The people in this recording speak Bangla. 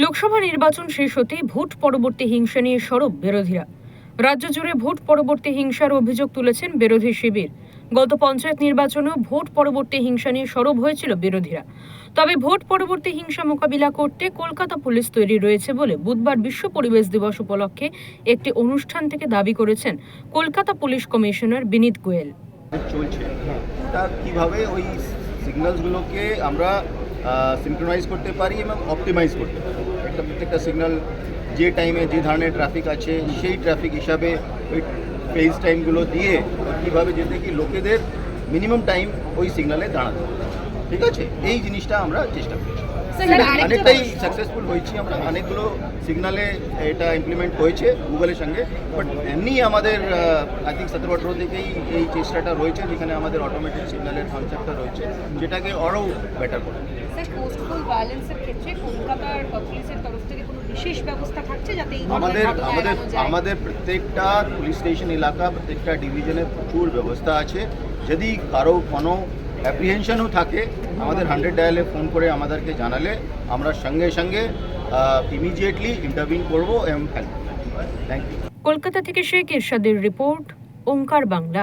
লোকসভা নির্বাচন শেষ হতেই ভোট পরবর্তী হিংসা নিয়ে সরব বিরোধীরা। রাজ্য জুড়ে ভোট পরবর্তী হিংসার অভিযোগ তুলেছেন বিরোধী শিবির। গত পঞ্চায়েত নির্বাচনেও ভোট পরবর্তী হিংসা নিয়ে সরব হয়েছিল বিরোধীরা। তবে ভোট পরবর্তী হিংসা মোকাবিলা করতে কলকাতা পুলিশ তৈরি রয়েছে বলে বুধবার বিশ্ব পরিবেশ দিবস উপলক্ষে একটি অনুষ্ঠান থেকে দাবি করেছেন কলকাতা পুলিশ কমিশনার বিনীত গোয়েল। চলছে। কীভাবে ওই সিগন্যালসগুলোকে আমরা সিনক্রোনাইজ করতে পারি এবং অপটিমাইজ করতে পারি একটা প্রত্যেকটা সিগন্যাল যে টাইমে যে ধরনের ট্রাফিক আছে, সেই ট্রাফিক হিসাবে ওই ফেজ টাইমগুলো দিয়ে কীভাবে যেতে কি লোকেদের মিনিমাম টাইম ওই সিগনালে দাঁড়াতে হবে। ঠিক আছে? এই জিনিসটা আমরা চেষ্টা করছি। অনেকটাই সাকসেসফুল হয়েছি আমরা। অনেকগুলো সিগনালে এটা ইমপ্লিমেন্ট হয়েছে গুগলের সঙ্গে। বাট এমনি আমাদের আই থিঙ্ক সতেরো আঠেরো থেকেই এই চেষ্টাটা রয়েছে যেখানে আমাদের অটোমেটিক সিগনালের কনসেপ্টটা রয়েছে। যেটাকে আরও বেটার করে। আমাদের আমাদের আমাদের প্রত্যেকটা পুলিশ স্টেশন এলাকা প্রত্যেকটা ডিভিশনে প্রচুর ব্যবস্থা আছে। যদি কারও কোনো অ্যাপ্রিহেনশনও থাকে। আমাদের হান্ড্রেড ডায়ালে ফোন করে আমাদেরকে জানালে আমরা সঙ্গে সঙ্গে ইমিডিয়েটলি ইন্টারভিউ করব এবং থ্যাংক ইউ কলকাতা থেকে শেখ ইরশাদের রিপোর্ট, ওঙ্কার বাংলা।